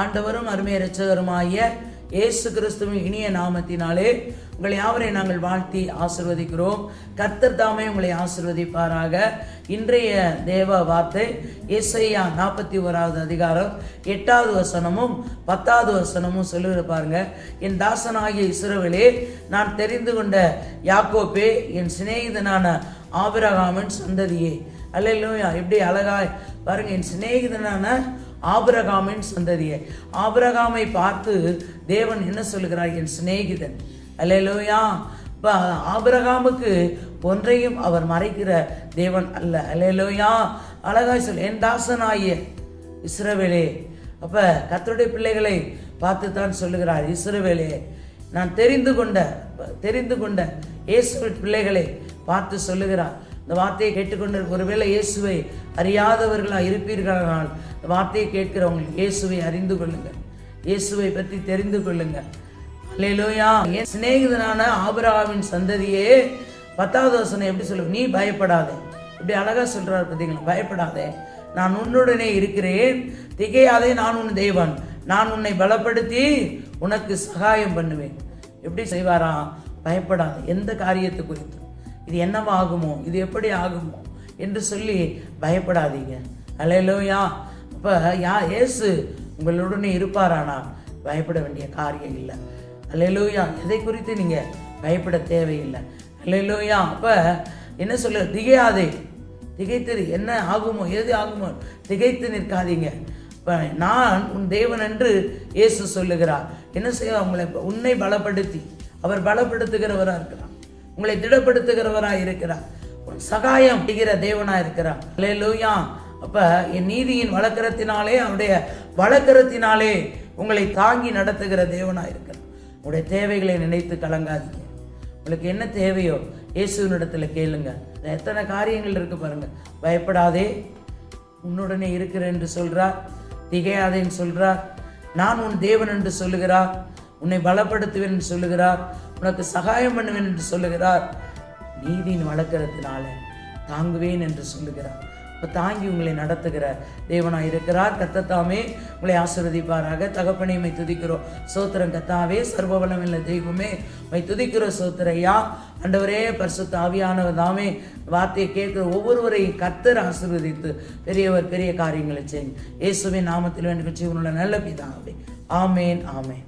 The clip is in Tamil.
ஆண்டவரும் அருமைய ரட்சகருமாகிய இயேசு கிறிஸ்துவின் இனிய நாமத்தினாலே உங்களை யாவரை நாங்கள் வாழ்த்தி ஆசிர்வதிக்கிறோம். கர்த்தர் தாமே உங்களை ஆசிர்வதிப்பாராக. இன்றைய தேவ வார்த்தை இசையா நாற்பத்தி ஓராவது அதிகாரம் எட்டாவது வசனமும் பத்தாவது வசனமும் சொல்லுகிற பாருங்க. என் தாசனாகிய இஸ்ரவேலே நான் தெரிந்து கொண்ட யாக்கோப்பே என் சிநேகிதனான ஆபிரகாமின் சந்ததியே. அல்லையா எப்படி அழகாய் பாருங்க. என் சிநேகிதனான ஆபிரகாமின் சந்ததியை. ஆபிரகாமை பார்த்து தேவன் என்ன சொல்கிறார் என் சிநேகிதன்? அலையலோயா இப்போ ஆபிரகாமுக்கு ஒன்றையும் அவர் மறைக்கிற தேவன் அல்ல. அலையலோயா அழகாய் சொல் என் தாசனாகிய இஸ்ரவேலே. அப்போ கத்தருடைய பிள்ளைகளை பார்த்து தான் சொல்லுகிறார் இஸ்ரவேலே. நான் தெரிந்து கொண்ட தெரிந்து கொண்ட இயேசுவின் பிள்ளைகளை பார்த்து சொல்லுகிறார். இந்த வார்த்தையை கேட்டுக்கொண்டிருக்க ஒருவேளை இயேசுவை அறியாதவர்களாக இருப்பீர்களானால் இந்த வார்த்தையை கேட்கிறவங்களுக்கு இயேசுவை அறிந்து கொள்ளுங்கள். இயேசுவை பற்றி தெரிந்து கொள்ளுங்கள். அல்லேலூயா என் சிநேகிதனான ஆபராவின் சந்ததியே பத்தாவது வசனம் எப்படி சொல்லுங்க நீ பயப்படாதே. இப்படி அழகாக சொல்கிறார் பார்த்தீங்களா பயப்படாதே. நான் உன்னுடனே இருக்கிறேன். திகையாதே நான் உன் தேவன். நான் உன்னை பலப்படுத்தி உனக்கு சகாயம் பண்ணுவேன். எப்படி செய்வாரா? பயப்படாத. எந்த காரியத்தை குறித்து இது என்னவாகுமோ? இது எப்படி ஆகுமோ என்று சொல்லி பயப்படாதீங்க. அலையிலோயா அப்போ யா ஏசு உங்களுடனே இருப்பாரானா பயப்பட வேண்டிய காரியம் இல்லை. அலையிலோயா எதை குறித்து நீங்கள் பயப்பட தேவையில்லை. அலையிலோயா அப்போ என்ன சொல்ல திகையாதே. திகைத்து என்ன ஆகுமோ எது ஆகுமோ திகைத்து நிற்காதீங்க. இப்போ நான் உன் தேவன் என்று இயேசு சொல்லுகிறார். என்ன செய்ய உங்களை? உன்னை பலப்படுத்தி. அவர் பலப்படுத்துகிறவராக இருக்கிறார் உங்களை திடப்படுத்துகிறவராக இருக்கிறார். சகாயம் செய்கிற தேவனாக இருக்கிறார். லூயா அப்போ என் நீதியின் வழக்கரத்தினாலே அவருடைய வழக்கரத்தினாலே உங்களை தாங்கி நடத்துகிற தேவனாக இருக்கிறார். உங்களுடைய தேவைகளை நினைத்து கலங்காதீங்க. உங்களுக்கு என்ன தேவையோ இயேசுவினிடத்தில் கேளுங்க. எத்தனை காரியங்கள் இருக்கு பாருங்க. பயப்படாதே. உன்னுடனே இருக்கிறேன் என்று சொல்கிறார் திகையாதேன்னு சொல்கிறார் நான் உன் தேவன் என்று சொல்லுகிறார் உன்னை பலப்படுத்துவேன் என்று சொல்லுகிறார் உனக்கு சகாயம் பண்ணுவேன் என்று சொல்லுகிறார். நீதியின் வளர்க்கறதுனால தாங்குவேன் என்று சொல்லுகிறார். இப்போ தாங்கி உங்களை நடத்துகிற தேவனாக இருக்கிறார். கத்தத்தாமே உங்களை ஆசிர்வதிப்பாராக. தகப்பனையுமை மை துதிக்கிறோம். சோத்திரம் கத்தாவே சர்வபலமில்ல தெய்வமே மை துதிக்கிற சோத்திரையா. அண்டவரே பரிசு தாவியானவர் தாமே வார்த்தையை கேட்கிற ஒவ்வொருவரையும் கத்தர் ஆசீர்வதித்து பெரியவர் பெரிய காரியங்களை செய்யும் இயேசுவின் நாமத்தில் வேண்டிய ஜீவனுள்ள நல்ல பிதாவே. ஆமேன் ஆமேன்.